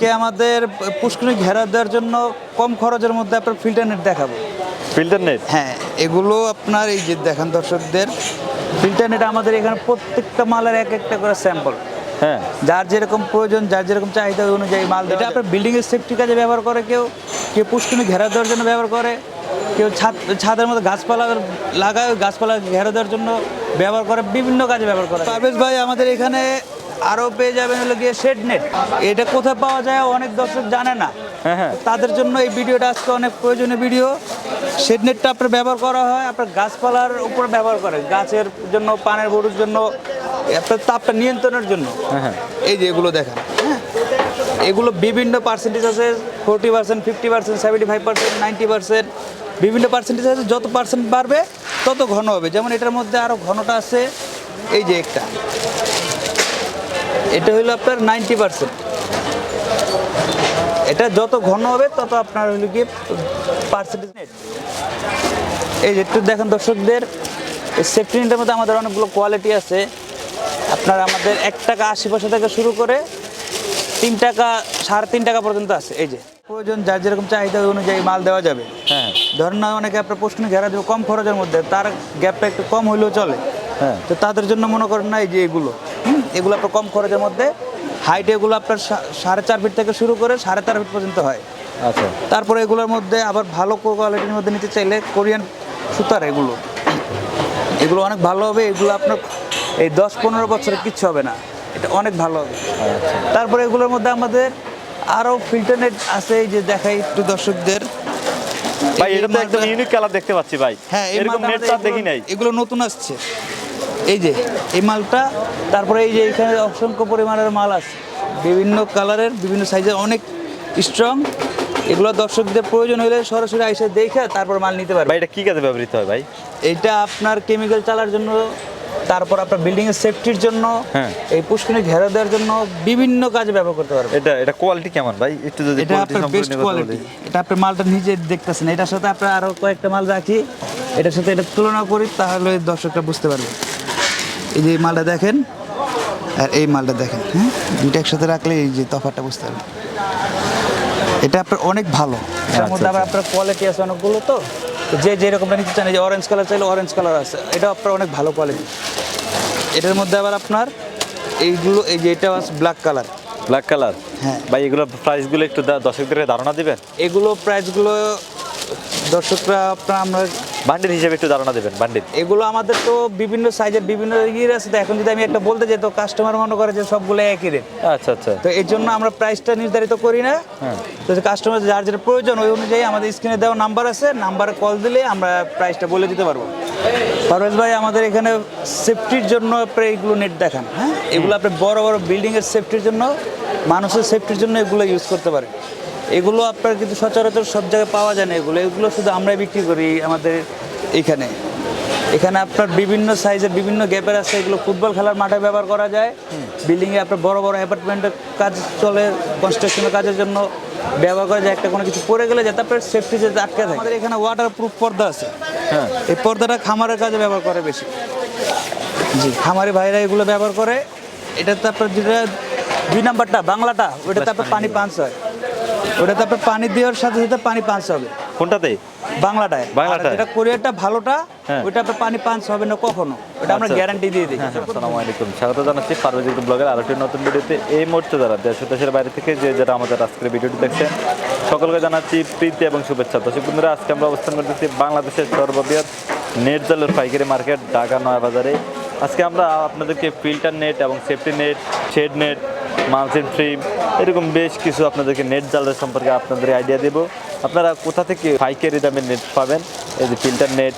আজকে আমাদের পুষ্করণী ঘেরা দেওয়ার জন্য কম খরচের মধ্যে আপনার ফিল্টার নেট দেখাবো। ফিল্টার নেট হ্যাঁ এগুলো আপনার এই যে দেখান দর্শকদের ফিল্টার নেট আমাদের এখানে প্রত্যেকটা মালের এক একটা করে স্যাম্পল হ্যাঁ। যার যেরকম প্রয়োজন যার যেরকম চাহিদা অনুযায়ী মাল এটা আপনার বিল্ডিং এর সেফটি কাজে ব্যবহার করে কেউ? কেউ পুষ্করণী ঘেরা দেওয়ার জন্য ব্যবহার করে? কেউ ছাদ ছাদের মধ্যে গাছপালা লাগায় গাছপালা ঘেরা দেওয়ার জন্য ব্যবহার করে? বিভিন্ন কাজে ব্যবহার করে পারভেজ ভাই আমাদের এখানে আরও পেয়ে যাবেন হলো গিয়ে শেড নেট এটা কোথায় পাওয়া যায় অনেক দর্শক জানে না। হ্যাঁ হ্যাঁ। তাদের জন্য এই ভিডিওটা আজকে অনেক প্রয়োজনীয় ভিডিও। শেড নেটটা আপনার ব্যবহার করা হয় আপনার গাছপালার উপর ব্যবহার করে গাছের জন্য পানের গরুর জন্য আপনার তাপটা নিয়ন্ত্রণের জন্য। হ্যাঁ হ্যাঁ। এই যে এগুলো দেখেন। হ্যাঁ। এগুলো বিভিন্ন পার্সেন্টেজ আছে forty percent fifty percent seventy five percent ninety percent বিভিন্ন পার্সেন্টেজ আছে যত পার্সেন্ট বাড়বে তত ঘন হবে। যেমন এটার মধ্যে আরও ঘনটা আছে। এই যে একটা। এটা হলো আপনার নাইনটি পার্সেন্ট। এটা যত ঘন হবে তত আপনার হলো কি পার্সেন্টেজ নেট এই যে একটু দেখেন দর্শকদের সেফটি নেটের মধ্যে আমাদের অনেকগুলো কোয়ালিটি আছে। আপনার আমাদের এক টাকা আশি পয়সা থেকে শুরু করে তিন টাকা সাড়ে তিন টাকা পর্যন্ত আছে। এই যে প্রয়োজন যার যেরকম চাহিদা অনুযায়ী মাল দেওয়া যাবে। হ্যাঁ। ধরেন না অনেকে আপনার প্রশ্ন ঘেরা দেবে কম খরচের মধ্যে তার গ্যাপটা একটু কম হইলেও চলে। হ্যাঁ। তো তাদের জন্য মনে করেন না এই যে এগুলো। এগুলো আপনার কম খরচের মধ্যে হাইট এগুলো আপনার সাড়ে চার ফিট থেকে শুরু করে সাড়ে চার ফিট পর্যন্ত হয়। আচ্ছা। তারপরে এগুলোর মধ্যে আবার ভালো কোয়ালিটির মধ্যে নিতে চাইলে কোরিয়ান সুতার এগুলো। এগুলো অনেক ভালো হবে এগুলো আপনার এই দশ পনেরো বছরে কিচ্ছু হবে না। এটা অনেক ভালো হবে। তারপরে এগুলোর মধ্যে আমাদের আরও ফিল্টার নেট আছে এই যে দেখাই একটু দর্শকদের। ভাই এই এটা তো মালটা- একদম ইউনিক কালার দেখতে পাচ্ছি ভাই। হ্যাঁ এরকম নেট দেখি নাই। এগুলো নতুন আসছে। এই যে এই মালটা তারপরে এই যে এখানে অসংখ্য পরিমাণের মাল আছে। বিভিন্ন কালারের বিভিন্ন সাইজের অনেক স্ট্রং এগুলো দর্শকদের প্রয়োজন হলে সরাসরি আইসে দেখে তারপর মাল নিতে পারবে। ভাই এটা কি কাজে ব্যবহৃত হয় ভাই? এটা আপনার কেমিক্যাল চালার জন্য তারপর আপনার বিল্ডিং এর সেফটির জন্য হ্যাঁ। এই পুষ্করণী ঘেরা দেওয়ার জন্য বিভিন্ন কাজে ব্যবহার করতে পারবে। এটা এটা কোয়ালিটি কেমন ভাই? একটু যদি এটা আপনার বেস্ট কোয়ালিটি এটা আপনার মালটা নিজে দেখতেছেন। এটার সাথে আপনার আরও কয়েকটা মাল রাখি। এটার সাথে এটা তুলনা করি তাহলে দর্শকরা বুঝতে পারবে। এই যে এই মালটা দেখেন আর এই মালটা দেখেন হ্যাঁ? দুইটা একসাথে রাখলে এই যে তফাৎটা বুঝতে পারবে এটা আপনার অনেক ভালো। এটার মধ্যে আবার আপনার কোয়ালিটি আছে অনেকগুলো তো। যে যেরকমটা নিতে চান এই যে অরেঞ্জ কালার চাইলে অরেঞ্জ কালার আছে। এটা আপনার অনেক ভালো কোয়ালিটি এটার মধ্যে আবার আপনার এইগুলো এই যে এটা আছে ব্ল্যাক কালার ব্ল্যাক কালার হ্যাঁ। ভাই এগুলো প্রাইসগুলো একটু দা- দর্শকদের ধারণা দিবেন? এগুলো প্রাইসগুলো দর্শকরা আপনার আমরা বান্ডিল হিসেবে একটু ধারণা দেবেন বান্ডিল। এগুলো আমাদের তো বিভিন্ন সাইজের বিভিন্ন ইয়ের আছে তো এখন যদি আমি একটা বলতে যাই তো কাস্টমার মনে করে যে সবগুলো একই রেট আচ্ছা আচ্ছা। তো এর জন্য আমরা প্রাইসটা নির্ধারিত করি না। হ্যাঁ। তো কাস্টমার যার যেটা প্রয়োজন ওই অনুযায়ী আমাদের স্ক্রিনে দেওয়া নাম্বার আছে নাম্বারে কল দিলে আমরা প্রাইসটা বলে দিতে পারব। পারভেজ ভাই আমাদের এখানে সেফটির জন্য এইগুলো নেট দেখান হ্যাঁ? এগুলো আপনি বড় বড় বিল্ডিংয়ের সেফটির জন্য মানুষের সেফটির জন্য এগুলো ইউজ করতে পারে এগুলো আপনার কিন্তু সচরাচর সব জায়গায় পাওয়া যায় না এগুলো। এগুলো শুধু আমরাই বিক্রি করি আমাদের এখানে। এখানে আপনার বিভিন্ন সাইজের বিভিন্ন গ্যাপের আছে এগুলো ফুটবল খেলার মাঠে ব্যবহার করা যায়। বিল্ডিংয়ে আপনার বড় বড় অ্যাপার্টমেন্টের কাজ চলে কনস্ট্রাকশনের কাজের জন্য ব্যবহার করা যায়। একটা কোনো কিছু পড়ে গেলে যাতে আপনার সেফটি যাতে আটকে থাকে। আমাদের এখানে ওয়াটার প্রুফ পর্দা আছে। হ্যাঁ। এই পর্দাটা খামারের কাজে ব্যবহার করে বেশি। জি। খামারি ভাইরা এগুলো ব্যবহার করে। এটাতে আপনার যেটা দুই নাম্বারটা বাংলাটা ওটাতে আপনার পানি পাঞ্চ হয়। ওটাতে আপনার পানি দেওয়ার সাথে সাথে পানি পাঞ্চ হবে। কোনটাতে? বাংলাটায়। বাংলাটায়? যেটা কোরিয়ারটা ভালোটা হ্যাঁ। ওটা আপনার পানি পাঞ্চ হবে না কখনো। ওটা আমরা আচ্ছা। গ্যারান্টি দিয়ে দিই। হ্যাঁ, আসসালামু আলাইকুম। স্বাগত জানাচ্ছি পারভেজ ব্লগের আরও একটি নতুন ভিডিওতে। এই মুহূর্তে যারা দেশ দেশের বাইরে থেকে যে যারা আমাদের আজকের ভিডিওটি দেখছেন সকলকে জানাচ্ছি প্রীতি এবং শুভেচ্ছা। দর্শক বন্ধুরা আজকে আমরা অবস্থান করতেছি বাংলাদেশের সর্ববৃহৎ নেট জালের পাইকারি মার্কেট ঢাকা নয়া বাজারে আজকে আমরা আপনাদেরকে ফিল্টার নেট এবং safety net shade net mulching ফ্রিম এরকম বেশ কিছু আপনাদেরকে নেট জালের সম্পর্কে আপনাদের আইডিয়া দেব। আপনারা কোথা থেকে পাইকারি দামে নেট পাবেন? এই যে ফিল্টার নেট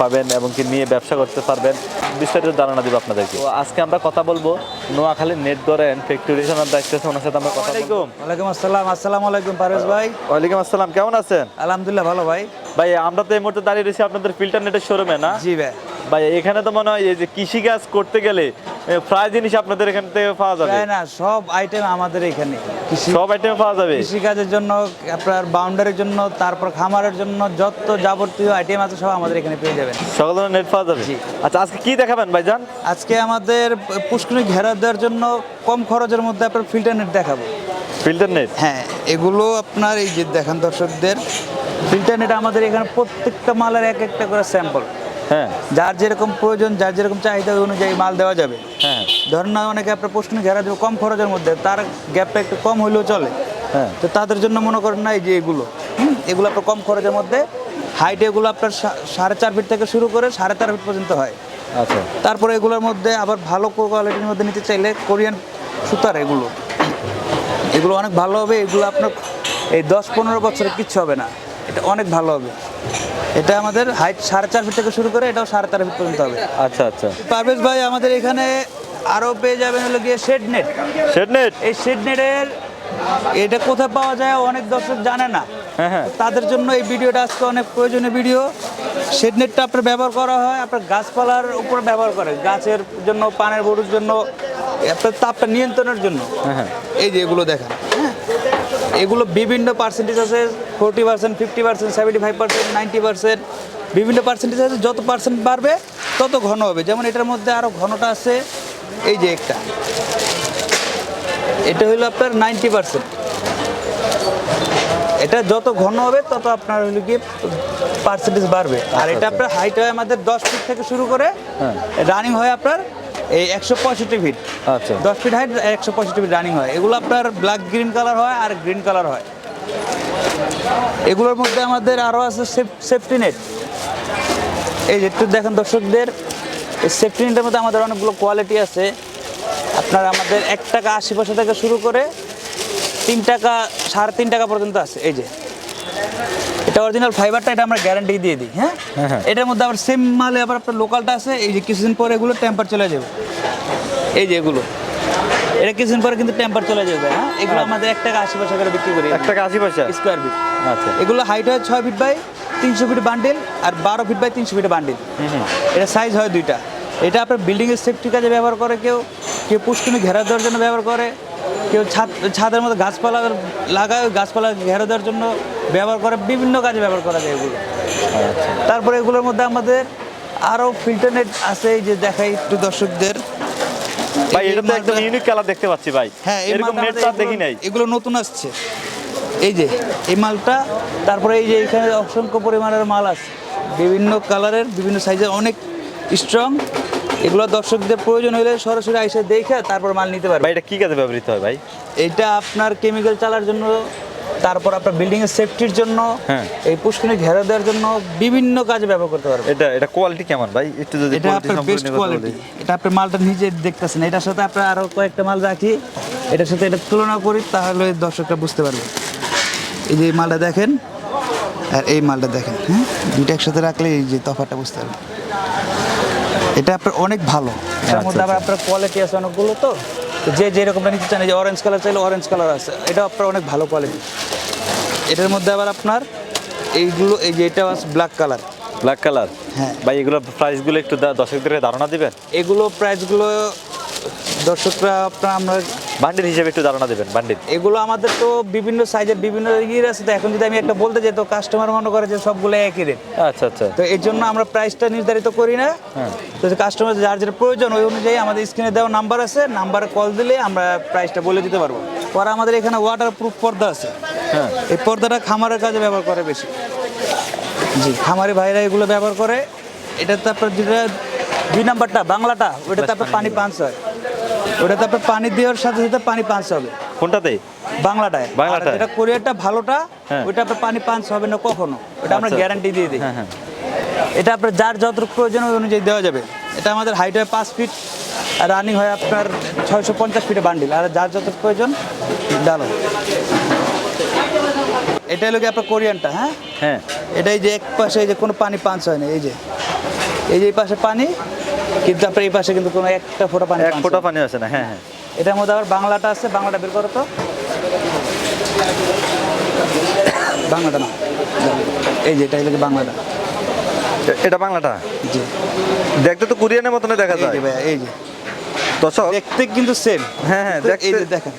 পাবেন এবং কি নিয়ে ব্যবসা করতে পারবেন? বিস্তারিত ধারণা দিব আপনাদেরকে তো আজকে আমরা কথা বলব নোয়াখালী নেট ধরেন ফ্যাক্টরি ওনার দায়িত্ব আছে ওনার সাথে আমরা কথা বলব। ওয়ালাইকুম। আসসালাম। আসসালামু আলাইকুম পারভেজ ভাই। ওয়ালাইকুম আসসালাম কেমন আছেন? আলহামদুলিল্লাহ ভালো ভাই। ভাই আমরা তো এই মুহূর্তে দাঁড়িয়ে রয়েছি আপনাদের ফিল্টার নেটের শোরুমে না? জি ভাই। ভাই এখানে তো মনে হয় এই যে কৃষিকাজ করতে গেলে প্রায় জিনিস আপনাদের এখান থেকে পাওয়া যাবে। না সব আইটেম আমাদের এখানে। সব আইটেম পাওয়া যাবে। কৃষিকাজের জন্য আপনার বাউন্ডারির জন্য তারপর খামারের জন্য যত যাবতীয় আইটেম আছে সব আমাদের এখানে পেয়ে যাবেন। সকল ধরনের নেট পাওয়া যাবে। আচ্ছা আজকে কি দেখাবেন ভাইজান? আজকে আমাদের পুষ্করণী ঘেরা দেওয়ার জন্য কম খরচের মধ্যে আপনার ফিল্টার নেট দেখাবো। ফিল্টার নেট হ্যাঁ এগুলো আপনার এই যে দেখান দর্শকদের ফিল্টার নেট আমাদের এখানে প্রত্যেকটা মালের এক একটা করে স্যাম্পল হ্যাঁ। যার যেরকম প্রয়োজন যার যেরকম চাহিদা অনুযায়ী মাল দেওয়া যাবে। হ্যাঁ। ধরেন না অনেকে আপনার প্রশ্ন ঘেরা দেবে কম খরচের মধ্যে তার গ্যাপটা একটু কম হলেও চলে। হ্যাঁ। তো তাদের জন্য মনে করেন না এই যে এগুলো। হুম, এগুলো আপনার কম খরচের মধ্যে হাইট এগুলো আপনার সাড়ে চার ফিট থেকে শুরু করে সাড়ে চার ফিট পর্যন্ত হয়। আচ্ছা। তারপরে এগুলোর মধ্যে আবার ভালো কোয়ালিটির মধ্যে নিতে চাইলে কোরিয়ান সুতার এগুলো। এগুলো অনেক ভালো হবে এগুলো আপনার এই দশ পনেরো বছরে কিচ্ছু হবে না। এটা অনেক ভালো হবে। এটা আমাদের হাইট সাড়ে চার ফিট থেকে শুরু করে এটাও সাড়ে চার ফিট পর্যন্ত হবে। আচ্ছা আচ্ছা। পারভেজ ভাই আমাদের এখানে আরও পেয়ে যাবেন হলো গিয়ে শেড নেট শেড নেট এই শেড নেটের এটা কোথায় পাওয়া যায় অনেক দর্শক জানে না। হ্যাঁ হ্যাঁ। তাদের জন্য এই ভিডিওটা আজকে অনেক প্রয়োজনীয় ভিডিও। শেড নেটটা আপনার ব্যবহার করা হয় আপনার গাছপালার উপর ব্যবহার করে গাছের জন্য পানের গরুর জন্য আপনার তাপটা নিয়ন্ত্রণের জন্য। হ্যাঁ এই যে এগুলো দেখেন হ্যাঁ। এগুলো বিভিন্ন পার্সেন্টেজ আছে forty percent fifty percent seventy five percent ninety percent বিভিন্ন পার্সেন্টেজ আছে। যত পার্সেন্ট বাড়বে তত ঘন হবে। যেমন এটার মধ্যে আরও ঘনটা আছে এই যে একটা। এটা হলো আপনার নাইনটি পার্সেন্ট। এটা যত ঘন হবে তত আপনার হলো কি পার্সেন্টেজ বাড়বে। আর এটা আপনার হাইট হয় আমাদের দশ ফিট থেকে শুরু করে হ্যাঁ। রানিং হয় আপনার এই একশো পঁয়ষট্টি ফিট। আচ্ছা। দশ ফিট হাইট একশো পঁয়ষট্টি ফিট রানিং হয়। এগুলো আপনার ব্ল্যাক গ্রিন কালার হয় আর গ্রিন কালার হয়। এগুলোর মধ্যে আমাদের আরও আছে সেফটি নেট এই যে একটু দেখেন দর্শকদের এই সেফটি নেটের মধ্যে আমাদের অনেকগুলো কোয়ালিটি আছে। আপনার আমাদের এক টাকা আশি পয়সা থেকে শুরু করে তিন টাকা সাড়ে তিন টাকা পর্যন্ত আছে। এই যে এটা অরিজিনাল ফাইবারটা এটা আমরা গ্যারান্টি দিয়ে দিই হ্যাঁ? হ্যাঁ, হ্যাঁ। এটার মধ্যে আবার সেম মালে আবার আপনার লোকালটা আছে এই যে কিছুদিন পরে এগুলো টেম্পার চলে যাবে। এই যে এগুলো। এটা কিছুদিন পরে কিন্তু টেম্পার চলে যাবে হ্যাঁ? এগুলো আমাদের এক টাকা আশি পয়সা করে বিক্রি করি। এক টাকা আশি পয়সা? স্কোয়ার ফিট আচ্ছা। এগুলো হাইট হয় ছয় ফিট বাই তিনশো ফিট বান্ডিল আর বারো ফিট বাই তিনশো ফিট বান্ডিল এটা সাইজ হয় দুইটা। এটা আপনার বিল্ডিংয়ের সেফটি কাজে ব্যবহার করে কেউ। কেউ পুষ্কুনি ঘেরা দেওয়ার জন্য ব্যবহার করে। কেউ ছাদ ছাদের মধ্যে গাছপালা লাগায় গাছপালা ঘেরা দেওয়ার জন্য ব্যবহার করে। বিভিন্ন কাজে ব্যবহার করা যায় এগুলো। আচ্ছা। তারপরে এগুলোর মধ্যে আমাদের আরও ফিল্টার নেট আছে যে দেখাই একটু দর্শকদের। ভাই এরকম এটা তো একদম ইউনিক কালার দেখতে পাচ্ছি ভাই। হ্যাঁ এরকম নেট চার দেখি নাই। এগুলো নতুন আসছে। এই যে এই মালটা তারপরে এই যে এখানে অসংখ্য পরিমাণের মাল আছে। বিভিন্ন কালারের বিভিন্ন সাইজের অনেক স্ট্রং এগুলো দর্শকদের প্রয়োজন হলে সরাসরি আইসে দেখে তারপর মাল নিতে পারবে। এটা কি কাজে ব্যবহৃত হয় ভাই? এটা আপনার কেমিক্যাল চালার জন্য তারপর আপনার বিল্ডিং এর সেফটির জন্য হ্যাঁ। এই পুষ্কুনি ঘেরা দেওয়ার জন্য বিভিন্ন কাজে ব্যবহার করতে পারবে এটা এটা কোয়ালিটি কেমন ভাই? একটু যদি এটা আপনার বেস্ট কোয়ালিটি এটা আপনার মালটা নিজে দেখতেছেন। এটার সাথে আপনার আরও কয়েকটা মাল রাখি। এটার সাথে এটা তুলনা করি তাহলে দর্শকরা বুঝতে পারবে। এই যে মালটা দেখেন আর এই মালটা দেখেন হ্যাঁ? দুইটা একসাথে রাখলে এই যে তফাটা বুঝতে পারবে। এটা আপনার অনেক ভালো। এটার মধ্যে আচ্ছা, আবার আপনার কোয়ালিটি আছে অনেকগুলো তো। যে যে যেরকমটা নিতে চান এই যে অরেঞ্জ কালার চাইলে অরেঞ্জ কালার আছে। এটা আপনার অনেক ভালো কোয়ালিটি এটার মধ্যে আবার আপনার এইগুলো এই যে এটা আছে ব্ল্যাক কালার ব্ল্যাক কালার হ্যাঁ। ভাই এগুলো প্রাইসগুলো একটু দা- দর্শকদের ধারণা দিবেন? এগুলো প্রাইসগুলো দর্শকরা আপনার আমরা বান্ডিল হিসেবে একটু ধারণা দেবেন বান্ডিল এগুলো আমাদের তো বিভিন্ন সাইজের বিভিন্ন ইয়ের আছে তো এখন যদি আমি একটা বলতে যাই তো কাস্টমার মনে করে যে সবগুলো একই রেট আচ্ছা আচ্ছা। তো এর জন্য আমরা প্রাইসটা নির্ধারিত করি না। হ্যাঁ। তো কাস্টমার যার যেটা প্রয়োজন ওই অনুযায়ী আমাদের স্ক্রিনে দেওয়া নাম্বার আছে নাম্বারে কল দিলে আমরা প্রাইসটা বলে দিতে পারব। পরে আমাদের এখানে ওয়াটার প্রুফ পর্দা আছে। হ্যাঁ। এই পর্দাটা খামারের কাজে ব্যবহার করে বেশি। জি। খামারি ভাইরা এগুলো ব্যবহার করে। এটাতে আপনার যেটা দুই নাম্বারটা বাংলাটা ওটাতে আপনার পানি পাঞ্চ হয়। ওটাতে আপনার পানি দেওয়ার সাথে সাথে পানি পাঞ্চ হবে। কোনটাতে? বাংলাটায়। বাংলাটায়? এটা কোরিয়ারটা ভালোটা হ্যাঁ। ওইটা আপনার পানি পাঞ্চ হবে না কখনো। ওটা আমরা আচ্ছা। গ্যারান্টি দিয়ে দিই। হ্যাঁ হ্যাঁ। এটা আপনার যার যতটুকু প্রয়োজন ওই অনুযায়ী দেওয়া যাবে। এটা আমাদের হাইট হয় পাঁচ ফিট আর রানিং হয় আপনার ছয়শো পঞ্চাশ ফিটে বান্ডিল আর যার যত প্রয়োজন ডালো এটা হলো কি আপনার কোরিয়ানটা হ্যাঁ? হ্যাঁ। এটা এই যে এক পাশে এই যে কোনো পানি পাঞ্চ হয় না এই যে। এই যে এই পাশে পানি কিন্তু আপনার এই পাশে কিন্তু কোনো একটা ফোঁটা পানি এক ফোঁটা পানি আছে না? হ্যাঁ হ্যাঁ। এটার মধ্যে আবার বাংলাটা আছে বাংলাটা বের করো তো। বাংলাটা না এই যে এটা হলো বাংলাটা? এটা বাংলাটা? জি। দেখতে তো কোরিয়ানের মতনই দেখা যায়। এই যে দর্শক দেখতে কিন্তু সেম হ্যাঁ, হ্যাঁ, এই দেখতে- যে দেখেন।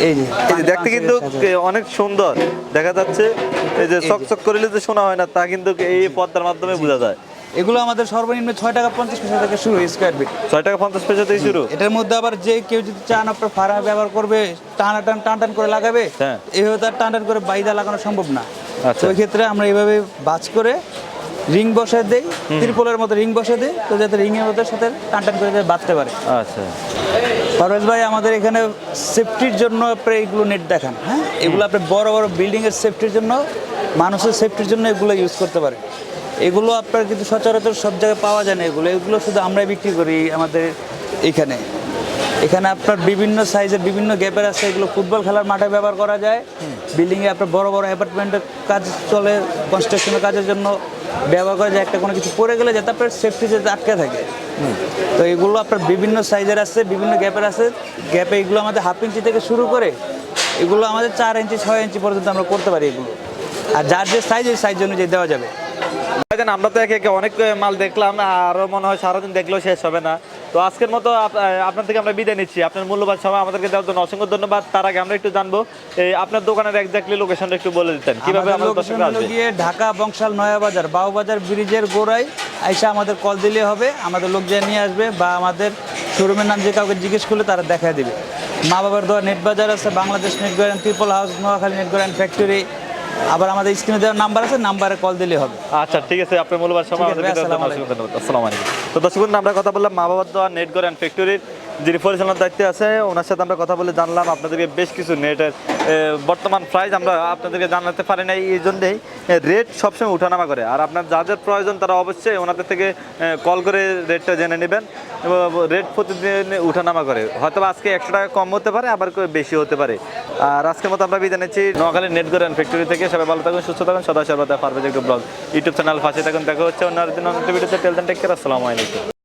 এই যে এই যে দেখতে কিন্তু অনেক সুন্দর। দেখা যাচ্ছে এই যে যে। চকচক করিলে যে শোনা হয় না তা কিন্তু এই পর্দার মাধ্যমে বোঝা যায়। এগুলো আমাদের সর্বনিম্ন ছয় টাকা পঞ্চাশ পয়সা থেকে শুরু স্কোয়ার ফিট ছয় টাকা পঞ্চাশ পয়সা থেকে শুরু? এটার মধ্যে আবার যে কেউ যদি চান আপনার ফাড়া ব্যবহার করবে টানা টান টান টান করে লাগাবে হ্যাঁ। এইভাবে তার টান টান করে বাইদা লাগানো সম্ভব না। আচ্ছা। ওই ক্ষেত্রে আমরা এইভাবে বাজ করে রিং বসে দেই ত্রিপলের মতো রিং বসে দিই তো যাতে রিংয়ের মধ্যে সাথে টান টান করে বাঁধতে পারে। আচ্ছা। পারভেজ ভাই আমাদের এখানে সেফটির জন্য আপনি এগুলো নেট দেখান হ্যাঁ? এগুলো আপনি বড় বড় বিল্ডিংয়ের সেফটির জন্য মানুষের সেফটির জন্য এগুলো ইউজ করতে পারে। এগুলো আপনার কিন্তু সচরাচর সব জায়গায় পাওয়া যায় না এগুলো। এগুলো শুধু আমরাই বিক্রি করি আমাদের এখানে। এখানে আপনার বিভিন্ন সাইজের বিভিন্ন গ্যাপের আছে, এগুলো ফুটবল খেলার মাঠে ব্যবহার করা যায়। বিল্ডিংয়ে আপনার বড় বড় অ্যাপার্টমেন্টের কাজ চলে কনস্ট্রাকশনের কাজের জন্য ব্যবহার করা যায়। একটা কোনো কিছু পড়ে গেলে যাতে আপনার সেফটি যাতে আটকে থাকে। তো এগুলো আপনার বিভিন্ন সাইজের আছে, বিভিন্ন গ্যাপের আছে। গ্যাপে এগুলো আমাদের হাফ ইঞ্চি থেকে শুরু করে, এগুলো আমাদের চার ইঞ্চি ছয় ইঞ্চি পর্যন্ত আমরা করতে পারি এগুলো। আর যার যে সাইজ ওই সাইজ অনুযায়ী দেওয়া যাবে। ভাইজান, আমরা তো একে একে অনেক মাল দেখলাম আরও মনে হয় সারাদিন দেখলেও শেষ হবে না। তো আজকের মতো আপ- আপনার থেকে আমরা বিদায় নিচ্ছি। আপনার মূল্যবান সময় আমাদেরকে দেওয়ার জন্য অসংখ্য ধন্যবাদ। তার আগে আমরা একটু জানব এই আপনার দোকানের এক্স্যাক্টলি লোকেশনটা একটু বলে দিতেন। কীভাবে আমাদের আমাদের লোকেশন দর্শকরা আসবে? গিয়ে ঢাকা বংশাল নয়াবাজার বাউবাজার ব্রিজের গোড়ায়। আইসা আমাদের কল দিলে হবে আমাদের লোক যে নিয়ে আসবে বা আমাদের শোরুমের নাম যে কাউকে জিজ্ঞেস করলে তারা দেখা দিবে। মা বাবার দেওয়া নেট বাজার আছে বাংলাদেশ নেট গোয়ান ট্রিপল হাউস নোয়াখালী নেট গোয়ান ফ্যাক্টরি আবার আমাদের স্ক্রিনে দেওয়ার নাম্বার আছে নাম্বারে কল দিলে হবে। আচ্ছা ঠিক আছে আপনার মূল্যবান সময় আমাদের আমাদেরকে দেওয়ার জন্য আসসালামু অসংখ্য ধন্যবাদ। আসসালামু আলাইকুম। তো দর্শক আমরা কথা বললাম মা বাবার দোয়া নেট গড় অ্যান্ড ফ্যাক্টরির যিনি পরিচালনার দায়িত্বে আছে, ওনার সাথে আমরা কথা বলে জানলাম আপনাদেরকে বেশ কিছু নেটের বর্তমান প্রাইস আমরা আপনাদেরকে জানাতে পারি নাই এই জন্যেই রেট সবসময় উঠানামা করে। আর আপনার যাদের প্রয়োজন তারা অবশ্যই ওনাদের থেকে কল করে রেটটা জেনে নেবেন রেট প্রতিদিন উঠানামা করে। হয়তো আজকে একশো টাকা কম হতে পারে, আবার বেশি হতে পারে। আর আজকের মতো আমরা বিদায় নিচ্ছি। নোয়াখালী নেট গড় ফ্যাক্টরি থেকে সবাই ভালো থাকুন, সুস্থ থাকুন, সদা সর্বদা পারবে ব্লগ ইউটিউব চ্যানেল ফাঁসে থাকুন। দেখা হচ্ছে অন্য অন্য ভিডিওতে টেলদেন টেক আসসালামু আলাইকুম।